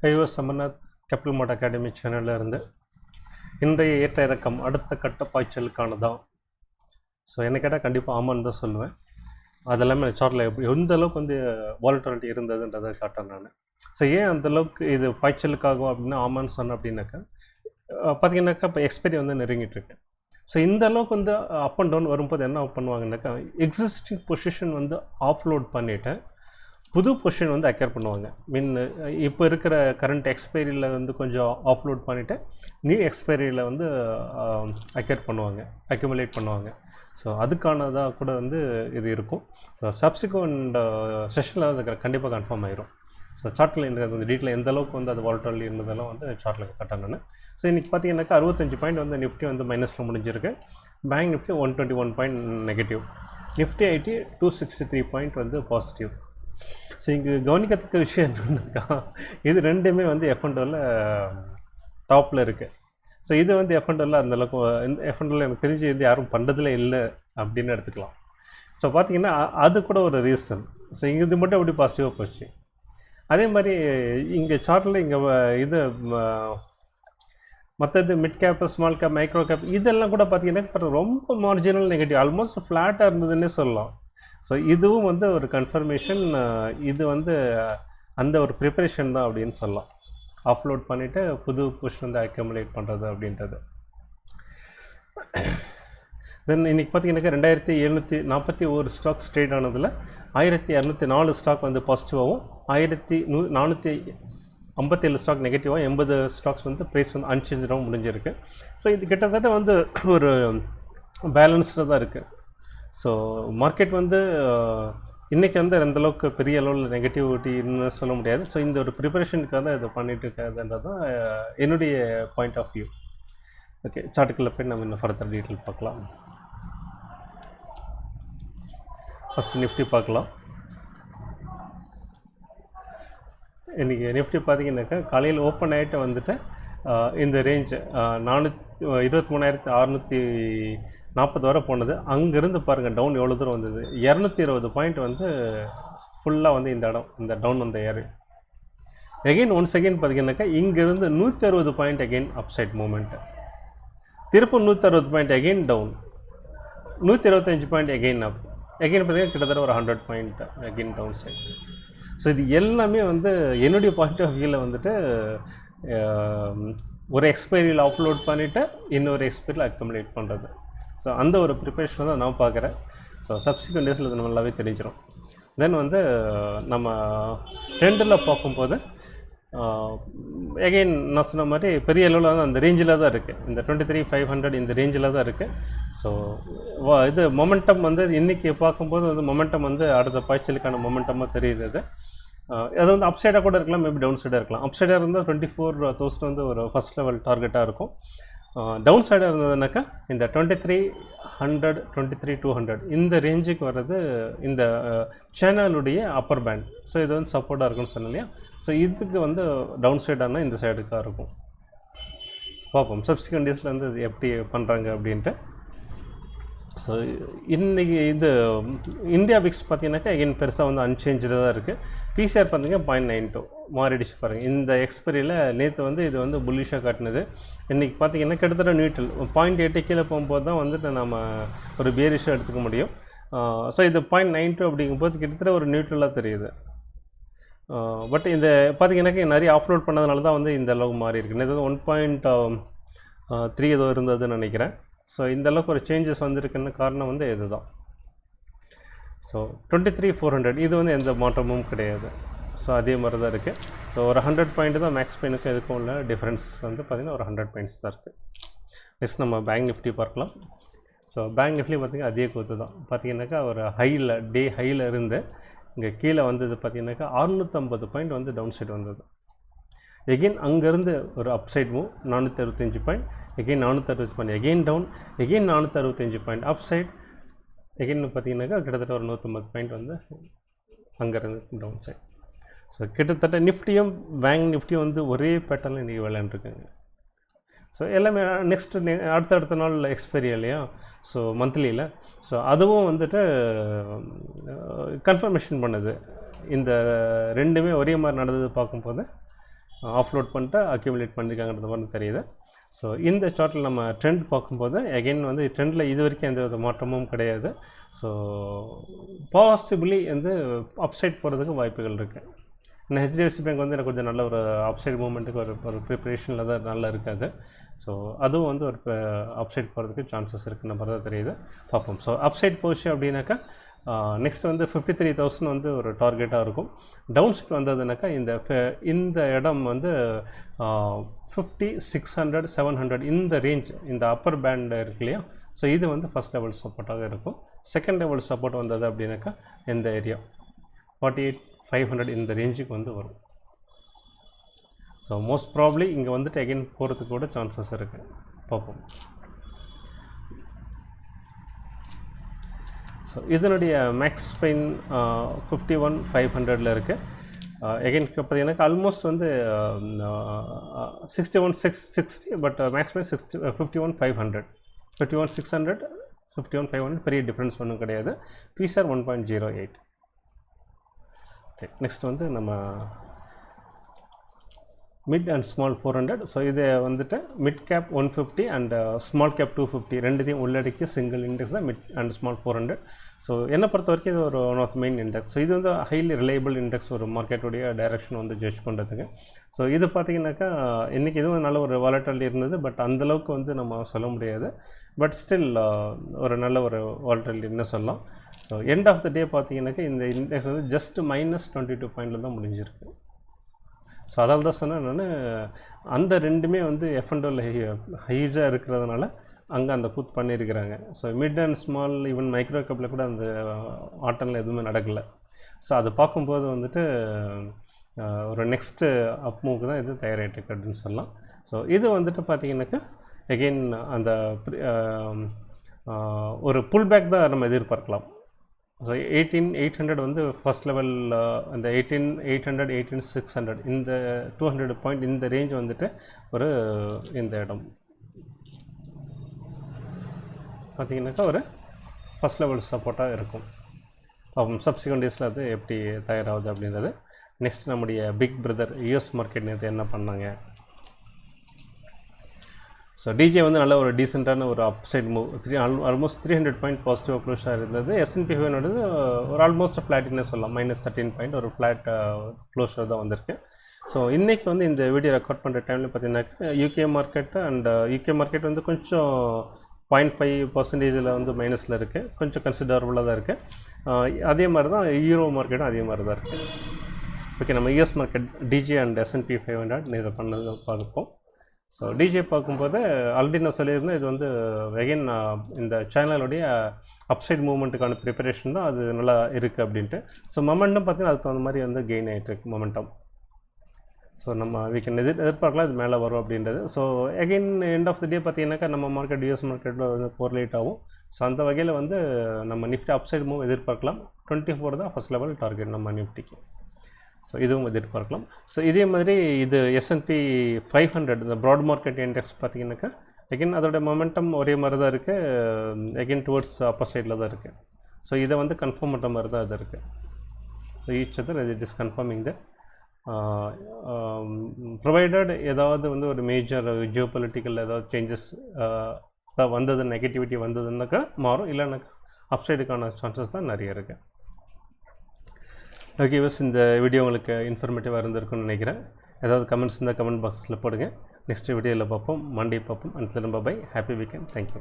ஐவஸ் Amarnath capital mart academy சேனலில் இருந்து இன்றைய ஏற்ற இறக்கம் அடுத்த கட்ட பாய்ச்சலுக்கானதா? ஸோ என்ன கேட்டால் கண்டிப்பாக ஆமான்னு தான் சொல்லுவேன். அது நான் சார்ட்டில் எப்படி எந்த அளவுக்கு வந்து வாலட்டாலிட்டி இருந்ததுன்றதை காட்டேன் நான். ஸோ ஏன் அந்த அளவுக்கு இது பாய்ச்சலுக்காகும் அப்படின்னா ஆமான்னு சொன்னேன் அப்படின்னாக்கா பார்த்தீங்கன்னாக்கா இப்போ எக்ஸ்பைரி வந்து நெருங்கிட்டுருக்கேன் ஸோ இந்த அளவுக்கு வந்து அப் அண்ட் டவுன் வரும்போது என்ன பண்ணுவாங்கன்னாக்கா எக்ஸிஸ்டிங் பொசிஷன் வந்து ஆஃப்லோட் பண்ணிவிட்டேன் புது பொசிஷன் வந்து அக்யர் பண்ணுவாங்க. மீன் இப்போ இருக்கிற கரண்ட் எக்ஸ்பைரியில் வந்து கொஞ்சம் ஆஃப்லோட் பண்ணிவிட்டு நியூ எக்ஸ்பைரியில் வந்து அக்யர் பண்ணுவாங்க அக்யூமுலேட் பண்ணுவாங்க. ஸோ அதுக்கானதாக கூட வந்து இது இருக்கும். ஸோ சப்சிக்வெண்ட் செஷனில் அது கண்டிப்பாக கன்ஃபார்ம் ஆயிரும். ஸோ சார்ட்டில் இந்த டீட்டில் எந்த அளவுக்கு வந்து அது வால்டாலி இருந்ததெல்லாம் வந்து சார்ட்டில் கட்டணும்னு ஸோ இன்றைக்கி பார்த்தீங்கன்னாக்கா அறுபத்தஞ்சு பாயிண்ட் வந்து நிஃப்டி வந்து மைனஸில் முடிஞ்சிருக்கு. Bank Nifty one twenty one point negative Nifty IT two sixty three point வந்து பாசிட்டிவ் ஸோ இங்கே கவனிக்கத்தக்க விஷயம் என்னன்னாக்கா இது ரெண்டுமே வந்து எஃப்என்டோவில் டாப்பில் இருக்குது ஸோ இது வந்து எஃப்என்டோவில் அந்தளவுக்கு இந்த எஃப்என்டோவில் எனக்கு தெரிஞ்சு இது யாரும் பண்ணுறதுல இல்லை அப்படின்னு எடுத்துக்கலாம். ஸோ பார்த்தீங்கன்னா அது கூட ஒரு ரீசன் ஸோ இங்கே இது மட்டும் எப்படி பாசிட்டிவாக போச்சு. அதே மாதிரி இங்கே சார்ட்டில் இங்கே இது மற்றது mid cap small cap micro cap இதெல்லாம் கூட பார்த்தீங்கன்னா ரொம்ப மார்ஜினல் நெகட்டிவ் ஆல்மோஸ்ட் ஃப்ளாட்டாக இருந்ததுன்னே சொல்லலாம். ஸோ இதுவும் வந்து ஒரு கன்ஃபர்மேஷன் இது வந்து அந்த ஒரு ப்ரிப்பரேஷன் தான் அப்படின்னு சொல்லலாம். ஆஃப்லோட் பண்ணிவிட்டு புது புஷ் வந்து அக்யூமுலேட் பண்ணுறது அப்படின்றது. தென் இன்றைக்கி பார்த்தீங்கன்னாக்கா ரெண்டாயிரத்தி எழுநூற்றி நாற்பத்தி ஒரு ஸ்டாக் ஸ்ட்ரேட் ஆனதில் ஆயிரத்தி இரநூத்தி நாலு ஸ்டாக் வந்து பாசிட்டிவாகவும் ஆயிரத்தி நூ நானூற்றி ஐம்பத்தேழு ஸ்டாக் நெகட்டிவாக எண்பது ஸ்டாக்ஸ் வந்து ப்ரைஸ் வந்து அன்சேஞ்சாகவும் முடிஞ்சிருக்கு. ஸோ இது கிட்டத்தட்ட வந்து ஒரு பேலன்ஸ்டாக தான் இருக்குது ஸோ மார்க்கெட் வந்து இன்றைக்கி வந்து எந்தளவுக்கு பெரிய அளவில் நெகட்டிவிட்டின்னு சொல்ல முடியாது. ஸோ இந்த ஒரு ப்ரிப்பரேஷனுக்காக தான் இதை பண்ணிகிட்டு இருக்காதுன்றது தான் என்னுடைய பாயிண்ட் ஆஃப் வியூ ஓகே சார்ட்டுக்குள்ளே போய் நம்ம இன்னும் ஃபர்தர் டீட்டெயில் பார்க்கலாம். ஃபஸ்ட்டு நிஃப்டி பார்க்கலாம். இன்றைக்கி நிஃப்டி பார்த்தீங்கன்னாக்கா காலையில் ஓப்பன் ஆகிட்டு வந்துட்டு இந்த ரேஞ்ச் நானூற்றி இருபத்தி மூணாயிரத்தி அறநூற்றி நாற்பது வரை போனது. அங்கேருந்து பாருங்கள் டவுன் எவ்வளோ தூரம் வந்தது? இரநூத்தி இருபது பாயிண்ட் வந்து ஃபுல்லாக வந்து இந்த இடம் இந்த டவுன் வந்த ஏர் எகைன் ஒன்ஸ் அகைன் பார்த்தீங்கன்னாக்கா இங்கேருந்து நூற்றி அறுபது பாயிண்ட் அகைன் அப்சைட் மூமெண்ட்டு திருப்பம் நூற்றி அறுபது பாயிண்ட் எகைன் டவுன் நூற்றி இருபத்தஞ்சு பாயிண்ட் எகைன் அப் எகெயின் பார்த்தீங்கன்னா கிட்டத்தட்ட ஒரு hundred point again down side so இது எல்லாமே வந்து என்னுடைய பாயிண்ட் ஆஃப் வியூவில் வந்துட்டு ஒரு எக்ஸ்பைரியில் அப்லோட் பண்ணிவிட்டு இன்னொரு எக்ஸ்பைரியில் அக்கமுலேட் பண்ணுறது ஸோ அந்த ஒரு ப்ரிப்பரேஷனை தான் நான் பார்க்குறேன். ஸோ சப்சிக்வெண்ட் டேஸில் இது நல்லாவே தெரிஞ்சிடும் தென் வந்து நம்ம ட்ரெண்டில் பார்க்கும்போது எகைன் நான் சொன்ன மாதிரி பெரிய அளவில் வந்து அந்த ரேஞ்சில் தான் இருக்குது இந்த டுவெண்ட்டி த்ரீ ஃபைவ் ஹண்ட்ரட் இந்த ரேஞ்சில் தான் இருக்குது ஸோ இது மொமெண்டம் வந்து இன்றைக்கி பார்க்கும்போது வந்து மொமெண்டம் வந்து அடுத்த பாய்ச்சலுக்கான மொமெண்டமாக தெரியுது அது. அது வந்து அப்சைடாக கூட இருக்கலாம் மேபி டவுன் சைடாக இருக்கலாம். அப்சைடாக இருந்தால் டுவெண்ட்டி ஃபோர் தௌசண்ட் வந்து ஒரு ஃபஸ்ட் லெவல் டார்கெட்டாக இருக்கும். டவுன் சைடாக இருந்ததுனாக்கா இந்த twenty three hundred twenty three two hundred இந்த ரேஞ்சுக்கு வர்றது இந்த சேனலுடைய அப்பர் பேண்ட் ஸோ இது வந்து சப்போர்ட்டாக இருக்கும்னு சொன்னேன் இல்லையா? ஸோ இதுக்கு வந்து டவுன் சைடானா இந்த சைடுக்காக இருக்கும். பார்ப்போம். சப்சிக்வெண்ட் டேஸில் வந்து இது எப்படி பண்ணுறாங்க அப்படின்ட்டு. ஸோ இன்றைக்கி இது இந்தியா பிக்ஸ் பார்த்தீங்கன்னாக்கா எகைன் பெருசாக வந்து அன்சேஞ்சு தான் இருக்குது பிசிஆர் பார்த்தீங்கன்னா பாயிண்ட் நைன் டூ மாறிடுச்சு பாருங்கள் இந்த எக்ஸ்பரியில் நேற்று வந்து இது வந்து புல்லிஷாக காட்டினது. இன்றைக்கி பார்த்தீங்கன்னா கிட்டத்தட்ட நியூட்ரல் பாயிண்ட் எட்டு கீழே போகும்போது தான் வந்துட்டு நம்ம ஒரு பேரிஷாக எடுத்துக்க முடியும். ஸோ இது பாயிண்ட் நைன் டூ அப்படிங்கும்போது கிட்டத்தட்ட ஒரு நியூட்ரலாக தெரியுது. பட் இந்த பார்த்தீங்கன்னாக்கா நிறைய ஆஃப்லோட் பண்ணதுனால தான் வந்து இந்த அளவு மாறி இருக்கு இது ஒன் பாயிண்ட் த்ரீ ஏதோ இருந்ததுன்னு நினைக்கிறேன். ஸோ இந்தளவுக்கு ஒரு சேஞ்சஸ் வந்திருக்குன்னு காரணம் வந்து இதுதான். So twenty three four hundred இது வந்து எந்த மாற்றமும் கிடையாது. ஸோ அதே மாதிரி தான் இருக்குது ஸோ ஒரு ஹண்ட்ரட் பாயிண்ட் தான் மேக்ஸ் பெயினுக்கும் எதுக்கும் உள்ள டிஃப்ரென்ஸ் வந்து பார்த்திங்கன்னா ஒரு ஹண்ட்ரட் பாயிண்ட்ஸ் தான் இருக்குது நெக்ஸ்ட் நம்ம பேங்க் நிஃப்டி பார்க்கலாம். ஸோ பேங்க் நிஃப்டி பார்த்திங்கன்னா அதே கூத்து தான். பார்த்தீங்கன்னாக்கா ஒரு ஹையில் டே ஹையில் இருந்து இங்கே கீழே வந்தது பார்த்திங்கனாக்கா அறுநூற்றம்பது பாயிண்ட் வந்து டவுன் சைடு வந்தது. எகெயின் அங்கேருந்து ஒரு அப்சைட் மூவ் நானூற்றி அறுபத்தஞ்சு பாயிண்ட் எகெயின் நானூற்றி அறுபது பாயிண்ட் எகெயின் டவுன் எகெயின் நானூற்றி அறுபத்தஞ்சு பாயிண்ட் அப் சைட் எகெயின் பார்த்தீங்கன்னாக்கா கிட்டத்தட்ட ஒரு நூற்றம்பது பாயிண்ட் வந்து அங்கேருந்து டவுன் சைட் ஸோ கிட்டத்தட்ட நிஃப்டியும் பேங்க் நிஃப்டியும் வந்து ஒரே பேட்டர்னில் இன்றைக்கி விளையாண்டுருக்காங்க. ஸோ எல்லாமே நெக்ஸ்ட்டு அடுத்தடுத்த நாள் எக்ஸ்பைரி இல்லையா? ஸோ மந்த்லியில் ஸோ அதுவும் வந்துட்டு கன்ஃபர்மேஷன் பண்ணுது. இந்த ரெண்டுமே ஒரே மாதிரி நடந்தது பார்க்கும்போது ஆஃப்லோட் பண்ணிட்டு அக்யூமுலேட் பண்ணியிருக்காங்கன்றது மாதிரி தெரியுது. ஸோ இந்த சார்ட்டில் நம்ம ட்ரெண்ட் பார்க்கும்போது அகைன் வந்து ட்ரெண்டில் இது வரைக்கும் எந்த வித மாற்றமும் கிடையாது. ஸோ பாசிபிளி வந்து அப்சைட் போகிறதுக்கு வாய்ப்புகள் இருக்குது இந்த ஹெச்டிஎஃப்சி பேங்க் வந்து எனக்கு கொஞ்சம் நல்ல ஒரு அப்சைட் மூமெண்ட்டுக்கு ஒரு ஒரு ப்ரிப்பரேஷனில் தான் நல்லா இருக்காது. ஸோ அதுவும் வந்து ஒரு அப்சைட் போகிறதுக்கு சான்சஸ் இருக்குன்னு மாதிரி தான் தெரியுது. பார்ப்போம். ஸோ அப்சைட் போச்சு அப்படின்னாக்கா நெக்ஸ்ட் வந்து ஃபிஃப்டி த்ரீ தௌசண்ட் வந்து ஒரு டார்கெட்டாக இருக்கும். டவுன் சைட் வந்ததுனாக்கா இந்த இந்த இடம் வந்து fifty six hundred seven hundred இந்த ரேஞ்ச் இந்த அப்பர் பேண்ட் இருக்கு இல்லையா? ஸோ இது வந்து ஃபஸ்ட் லெவல் சப்போர்ட்டாக இருக்கும். செகண்ட் லெவல் சப்போர்ட் வந்தது அப்படின்னாக்கா இந்த area forty eight five hundred இந்த ரேஞ்சுக்கு வந்து வரும். ஸோ மோஸ்ட் ப்ராப்ளி இங்கே வந்துட்டு அகெயின் போகிறதுக்கு கூட சான்சஸ் இருக்குது பார்ப்போம். ஸோ இதனுடைய max pain fifty one five ஹண்ட்ரடில் இருக்குது எகைன் பார்த்தீங்கன்னா ஆல்மோஸ்ட் வந்து sixty one six sixty but max pain sixty fifty one five hundred fifty one six hundred fifty one five hundred பெரிய டிஃப்ரென்ஸ் ஒன்றும் கிடையாது. PCR one point zero eight next வந்து நம்ம mid and small four hundred so இது வந்துட்டு mid cap one fifty and small cap two fifty ரெண்டுத்தையும் உள்ளடக்கி single index தான் mid and small four hundred so என்னை பொறுத்த வரைக்கும் இது ஒரு one of main index so இது வந்து ஹைலி ரிலேபிள் இண்டெக்ஸ் ஒரு மார்க்கெட்டுடைய டைரக்ஷன் வந்து ஜட்ஜ் பண்ணுறதுக்கு ஸோ இது பார்த்தீங்கன்னாக்கா இன்றைக்கி இதுவும் நல்ல ஒரு வாலட்டாலிட்டி இருந்தது பட் அந்தளவுக்கு வந்து நம்ம சொல்ல முடியாது. பட் ஸ்டில் uh, ஒரு நல்ல ஒரு வாலட்டாலிட்டின்னு சொல்லலாம். So end of the day பார்த்தீங்கன்னாக்கா இந்த இண்டெக்ஸ் வந்து ஜஸ்ட் மைனஸ் டுவெண்ட்டி டூ பாயிண்டில் தான் முடிஞ்சிருக்கு. ஸோ அதால் தான் சொன்னேன் நான் அந்த ரெண்டுமே வந்து எஃப் அண்ட் ஓவில் ஹைஜாக இருக்கிறதுனால அங்கே அந்த கூத் பண்ணியிருக்கிறாங்க so mid and small even micro கப்பில் கூட அந்த ஆட்டனில் எதுவுமே நடக்கலை. ஸோ அதை பார்க்கும்போது வந்துட்டு ஒரு நெக்ஸ்ட்டு அப் மூவுக்கு தான் இது தயாராகிட்டு இருக்கு அப்படின்னு சொல்லலாம். ஸோ இது வந்துட்டு பார்த்தீங்கன்னாக்கா எகெயின் அந்த ஒரு புல் பேக் தான் நம்ம எதிர்பார்க்கலாம். ஸோ எயிட்டீன் எயிட் ஹண்ட்ரட் வந்து ஃபஸ்ட் லெவல் அந்த eighteen eight hundred eighteen six hundred இந்த டூ ஹண்ட்ரட் பாயிண்ட் இந்த ரேஞ்ச் வந்துட்டு ஒரு இந்த இடம். பார்த்தீங்கன்னாக்கா ஒரு ஃபஸ்ட் லெவல் சப்போர்ட்டாக இருக்கும். அப்போ சப்சிக்வெண்ட் டேஸில் அது எப்படி தயாராகுது அப்படின்றது. நெக்ஸ்ட் நம்முடைய பிக் பிரதர் யூஎஸ் மார்க்கெட் நேற்று என்ன பண்ணாங்க? ஸோ டிஜே வந்து நல்ல ஒரு டீசெண்டான ஒரு upside move three almost three hundred point positive க்ளோஸாக இருந்தது. எஸ்என்பி ஃபைவ்னோடது ஒரு ஆல்மோஸ்ட் ஃப்ளாட்டினே சொல்லலாம். மைனஸ் தேர்ட்டின் பாயிண்ட் ஒரு ஃப்ளாட் க்ளோஸர் தான் வந்திருக்கு. ஸோ இன்றைக்கி வந்து இந்த வீடியோ ரெக்கார்ட் பண்ணுற டைமில் பார்த்தீங்கன்னாக்கா UK market and UK market வந்து கொஞ்சம் பாயிண்ட் ஃபைவ் பர்சன்டேஜில் வந்து மைனஸில் இருக்குது கொஞ்சம் கன்சிடரபுளாக தான் இருக்குது அதே மாதிரி தான் யூரோ மார்க்கெட்டும் அதே மாதிரி தான் இருக்குது ஓகே நம்ம US market DJ and S and P five hundred இதை பண்ணது பார்ப்போம். ஸோ டிஜே பார்க்கும்போது ஆல்ரெடி நான் சொல்லியிருந்தேன் இது வந்து வெகன் இந்த சேனலுடைய அப்சைட் மூமெண்ட்டுக்கான ப்ரிப்பரேஷன் தான் அது நல்லா இருக்குது அப்படின்ட்டு. ஸோ மொமெண்டம் பார்த்தீங்கன்னா அதுக்கு தகுந்த மாதிரி வந்து கெயின் ஆகிட்டு இருக்கு மொமெண்டம் ஸோ நம்ம வீக்கெண்ட் எதிர் எதிர்பார்க்கலாம் இது மேலே வரும் அப்படின்றது. So again end of the day பார்த்தீங்கன்னாக்கா நம்ம மார்க்கெட் யூஎஸ் மார்க்கெட்டில் வந்து கோர்லேட் ஆகும். ஸோ அந்த வகையில் வந்து நம்ம நிஃப்டி அப்சைட் மூவ் எதிர்பார்க்கலாம். டுவெண்ட்டி ஃபோர் தான் ஃபஸ்ட் லெவல் டார்கெட் நம்ம நிஃப்டிக்கு ஸோ இதுவும் எதிர்பார்க்கலாம் ஸோ இதே மாதிரி இது S and P five hundred இந்த ப்ராட் மார்க்கெட் இண்டெக்ஸ் பார்த்தீங்கன்னாக்கா எகைன் அதோட மொமெண்டம் ஒரே மாதிரி தான் இருக்குது எகைன் டுவர்ட்ஸ் அப்பர் சைடில் தான் இருக்குது ஸோ இதை வந்து கன்ஃபார்ம் பண்ணுற மாதிரி தான் இது இருக்குது ஸோ ஈச் அதர் இது இஸ் கன்ஃபார்மிங் த ப்ரொவைடட் ஏதாவது வந்து ஒரு மேஜர் ஜியோ பொலிட்டிக்கல் ஏதாவது சேஞ்சஸ் வந்தது நெகட்டிவிட்டி வந்ததுன்னாக்கா மாறும். இல்லைனாக்கா அப்சைடுக்கான சான்சஸ் தான் நிறைய இருக்குது ஓகே பஸ் இந்த வீடியோ உங்களுக்கு இன்ஃபர்மேட்டிவாக இருந்திருக்குன்னு நினைக்கிறேன். ஏதாவது கமெண்ட்ஸ் இருந்தால் கமெண்ட் பாக்ஸில் போடுங்க. நெக்ஸ்ட் வீடியோவில் பார்ப்போம். மண்டே பார்ப்போம். அண்ட் திரும்ப பை ஹாப்பி வீக்கெண்ட் தேங்க்யூ